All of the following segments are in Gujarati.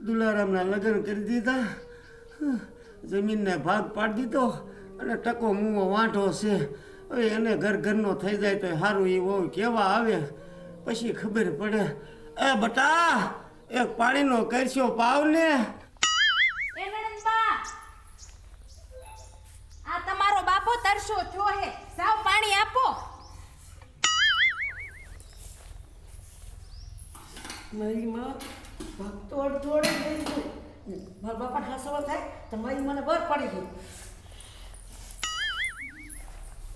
દુલારામના લગ્ન કરી દીધા. જમીનને ભાગ પાડી દીધો અને ટકો મૂવો વાંઢો છે. હવે એને ઘર ઘરનો થઈ જાય તો સારું એ વહુ કેવા આવે? પછી ખબર પડે. એ બટા એક પાણીનો કરશો પાવ ને આ તમારો બાપો તરસો થયો હે. સાવ પાણી આપો. મારી માં ભક્તોડ તોડી ગઈ છે મારા બાપા ઠાસવા થાય તો મારી મને બર પડી ગઈ.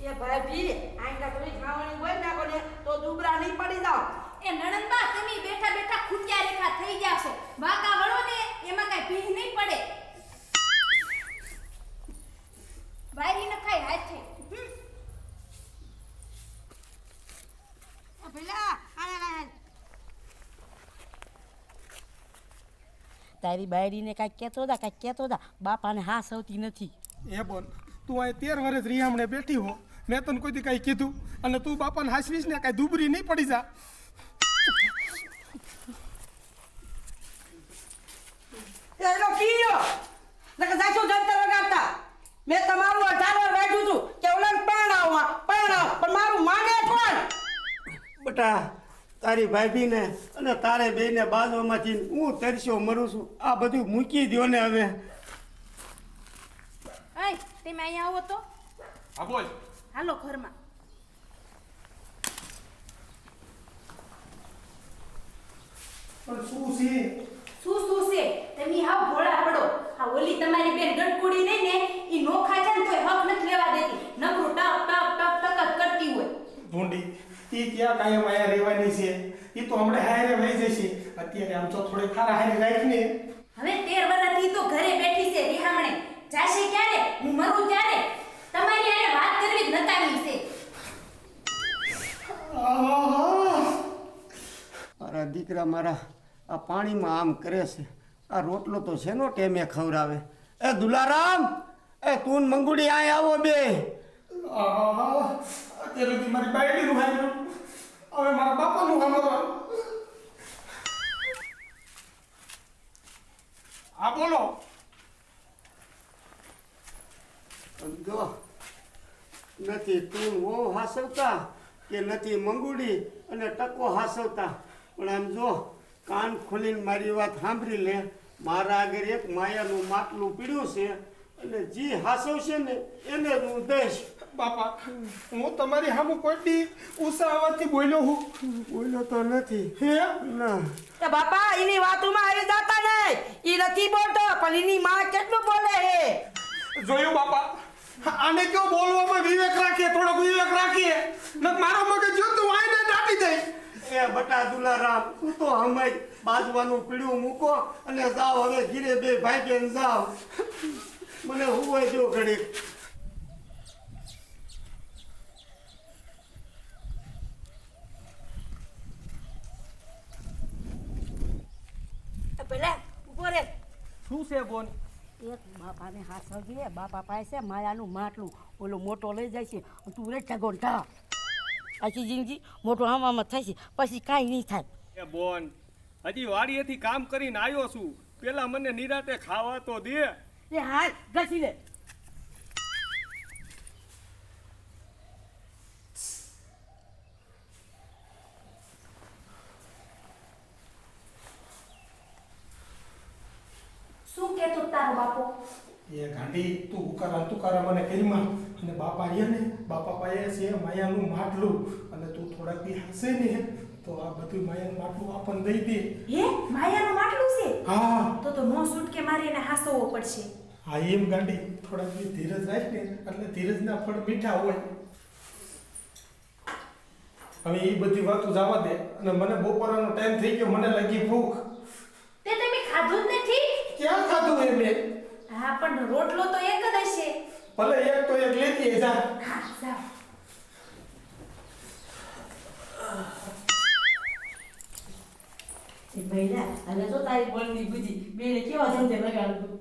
એ ભાઈ ભી આંકા તમે ખાવાની હોય નાખો ને તો દુબરા નહીં પડી જાઓ. એ નણંદબા તમે બેઠા બેઠા ખૂટ્યા રેખા થઈ જાશો વાંકા વળો ને એમાં કાંઈ ભીહ નહીં પડે. વાયરી ન ખાય હાથે હમ. પેલા આને લાય તારી બાયડીને કાંઈક કહેતો હતા કાંઈક કહેતો હતા બાપાને હા સૌતી નથી. એ બોલ તું અહીં તેર વર્ષ રિયામણે બેઠી હો. મેં તને કોઈથી કાંઈ કીધું. અને તું બાપાને હાસવીશ ને કાંઈ દુબરી નહીં પડી જા. એનો કીયો? નકર સાચું જંતર વગાડતા. મેં તમારું અઢાર બેઠું છું કે ઓલાને પરણાવો પરણાવો. પણ મારું માને પણ બટા તારી ભાભીને અને તારે બેને બાજવામાંથી હું તરસ્યો મરું છું. આ બધું મૂકી દો ને હવે. તમે અહીંયા આવો તો. હા બોલ. હાલો ઘરમાં. પણ શું છે? શું શું છે? તમે હાવ ભોળા પડો. આ ઓલી તમારી બેન ગટકુડી નહીં ને એ નોખા છે ને તોય હક નથી લેવા દેતી. નકરું ટક ટક ટક ટક જ કરતી હોય ભૂંડી એ ક્યાં કાયમ અહીંયા રહેવાની છે. એ તો હમણાં હારે વહી જશે. અત્યારે આમ તો થોડે ખારા હારે રાખને. હવે તેર વર્ષથી તો ઘરે બેઠી છે રિહામણે. જાશે ક્યારે? હું મરું ત્યારે? તમારી આને વાત કરવી જ નતાવી છે. મારા દીકરા મારા આ પાણીમાં આમ કરે છે. આ રોટલો તો શેનો ટેમે ખવડાવે? એ દુલારામ એ તું મંગુડી આય આવો બે. અત્યારે મારી બાયડીનું હાલ્યું. હવે મારા બાપાનું સાંભળવાનું હા, બોલો. જો, નથી તું વો હાસવતા કે નથી મંગુડી અને ટકો હાસવતા. પણ આમ જો, કાન ખોલીને મારી વાત સાંભળી લે. મારા આગળ એક માયાનું માટલું પીડ્યું છે અને જે હાસવશે ને, એને હું દઈશ. બાપા હું તમારી સામું કોઈ દી ઉષા બોલ્યો હું. બોલ્યો તો નથી. હે? ના. એ બાપા એની વાતોમાં આવી જાતા નહીં. ઈ નથી બોલતો પણ એની માં કેટલું બોલે હે? જોયું બાપા? આને કયો બોલવામાં વિવેક રાખીએ થોડોક વિવેક રાખીએ. ન મારો મગજ જો તું આઈને દાટી દઈ એ બટા દુલારામ તું તો હમાય બાજવાનું પીડ્યું મૂકો અને જાવ હવે ઘીરે બે ભાઈ બેન જાઓ. મને હું જો ઘડીક એ પેલા ઊભો રે શું છે બોન? એક બાપાને હાથ સળગી બાપા પાસે માયાનું માટલું. ઓલો મોટો લઈ જાય છે તું રે ઢા આખી જિંદગી મોટો આમાં થાય છે પછી કાંઈ નહીં થાય. એ બોન હજી વાડીએથી કામ કરીને આવ્યો છું. પેલા મને નિરાતે ખાવા તો દે. એ હાલ ઘસી લે શું કહેતો તારો બાપો એ ગાંડી તું ઉકારા તુકારા મને કરીમાં અને બાપા ને બાપા પાયે છે માયાનું માટલું. અને તું થોડાક દી હસે ને તો આ બધું માયાનું માટલું આપણને દઈ દે. હે? માયાનું માટલું છે? હા. તો તો હું સૂટ કે મારે એને હાસવો પડશે. હા એમ ગાંડી. થોડાક દી ધીરજ રાખ ને. એટલે ધીરજના ફળ મીઠા હોય. હવે એ બધી વાતો જવા દે. અને મને બપોરનો ટાઈમ થઈ ગયો. મને લાગી ભૂખ. તે તમે ખાધું જ નથી? ક્યાં ખાધું એ? મેં હા પણ રોટલો તો એક જ હશે. ભલે એક તો એક લેતી જા. હા જા. એ ભઈલા અને જો તારી બોલની બુજી બેને કેવા ધંધે લગાડું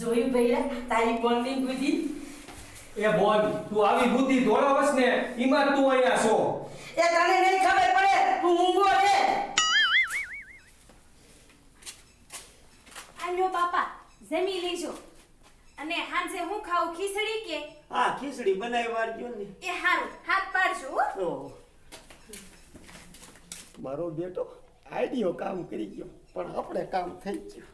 જોયું ભૈયા તારી બોન્ડિંગ બુદ્ધિ? એ બોલ તું આવી બુદ્ધિ દોડાવસ ને ઈમાં તું અહીંયા છો. બનાવી વાળજો ને. એ હારું હાથ પાડજો હો. મારો બેટો આઈડિયો કામ કરી ગયો પણ આપણે કામ થઈ ગયું.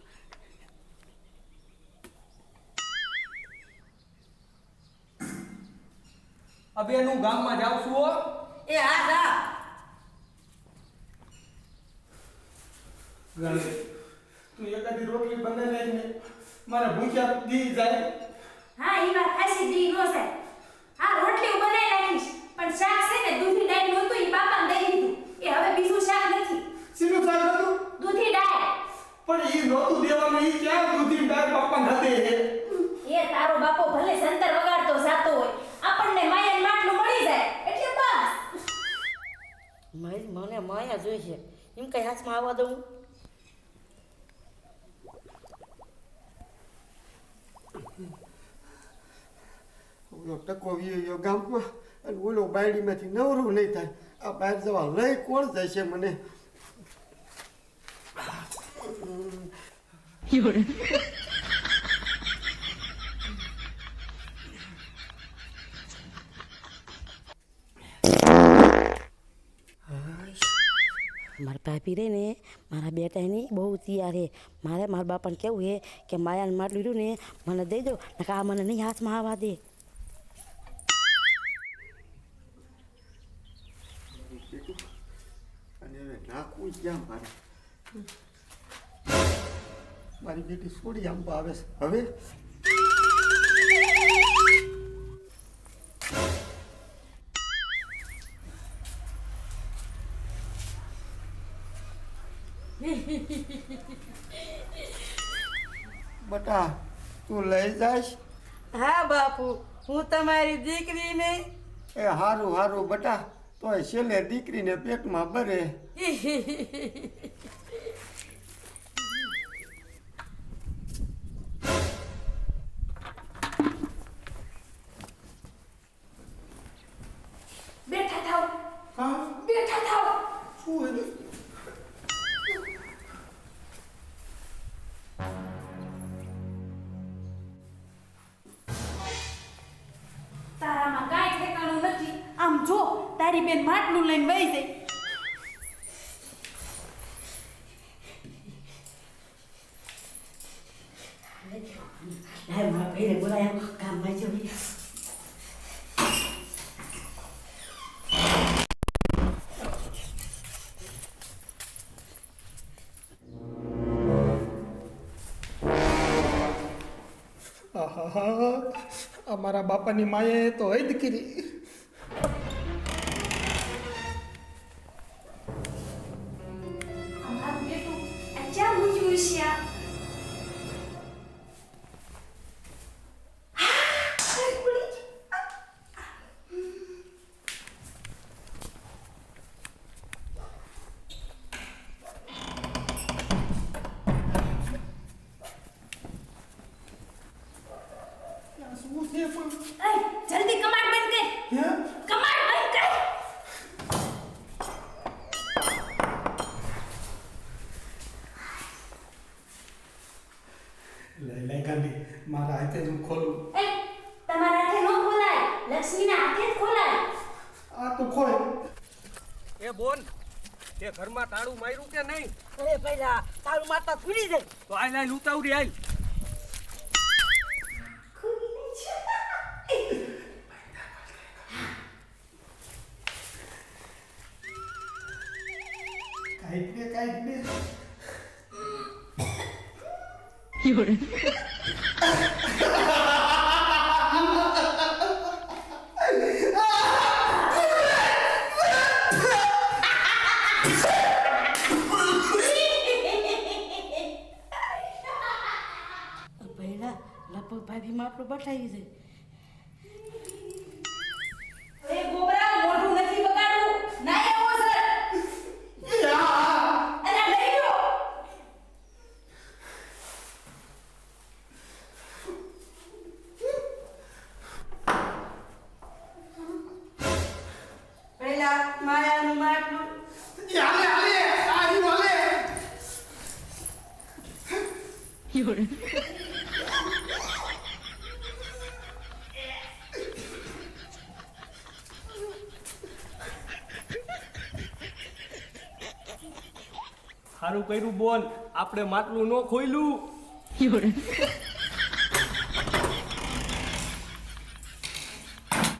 અબે હું ગામમાં જાઉં છું હો. એ હા જા ગણે તું એકાદી રોટલી બનાવી લઈને મારા ભૂખ્યા દી જાય. હા ઈ વાત હાસી દી નો છે હા રોટલી હું બનાવી નાખીશ પણ શાક છે ને દૂધી દાળ નહોતું ઈ બાપાને દઈ દીધું એ હવે બીજું શાક નથી સીનું શાક હતું દૂધી દાળ પણ એ નહોતું દેવાનું એ ક્યાં દૂધી દાળ બાપા નહતે એ તારો બાપો ભલે સંતર વગાડતો જાતો હોય આપણને માયન માટલું મળી જાય એટલે બસ મારી મને માયા જોઈશે. એમ કઈ હાથમાં આવવા દઉં? ઓલો ટકો વિયો ગામમાં અને ઓલો બાયડીમાંથી નવરું નહીં થાય. આ બહાર જવા લઈ કોણ જાય છે મને ભાભી રે ને મારા બેટાની બહુ તૈયાર હે મારે મારા બાપાને કેવું હે કે માયાને માટલું રહ્યું ને મને દઈ દો ને આ મને નહીં હાથમાં આવવા દે. નાખવું ક્યાં મારે? મારી બેટી છોડી આંબા આવે છે. હવે? બટા તું લઈ જાઈશ? હા બાપુ. હું તમારી દીકરી નહીં એ હારું હારું બટા તોય છેલ્લે દીકરીને પેટમાં ભરે. તારી બેન માટલું લઈને વહી જાય. લાય મારા ભાઈને બોલાયા કામમાં જવી અમારા બાપાની માએ તો હૈદ કરી. બોન? તે ઘરમાં તાળું માર્યું કે નહીં? અરે પહેલા તારું માતા ફૂલી જાય. તો આય લાઈ ઉતાવળી આય. ખુલી નહીં છે કાંઈક ને કાંઈક ને આપણું બઠાઈ જાય 有人。સારું કર્યું બોલ. આપણે માટલું ન ખોયલું.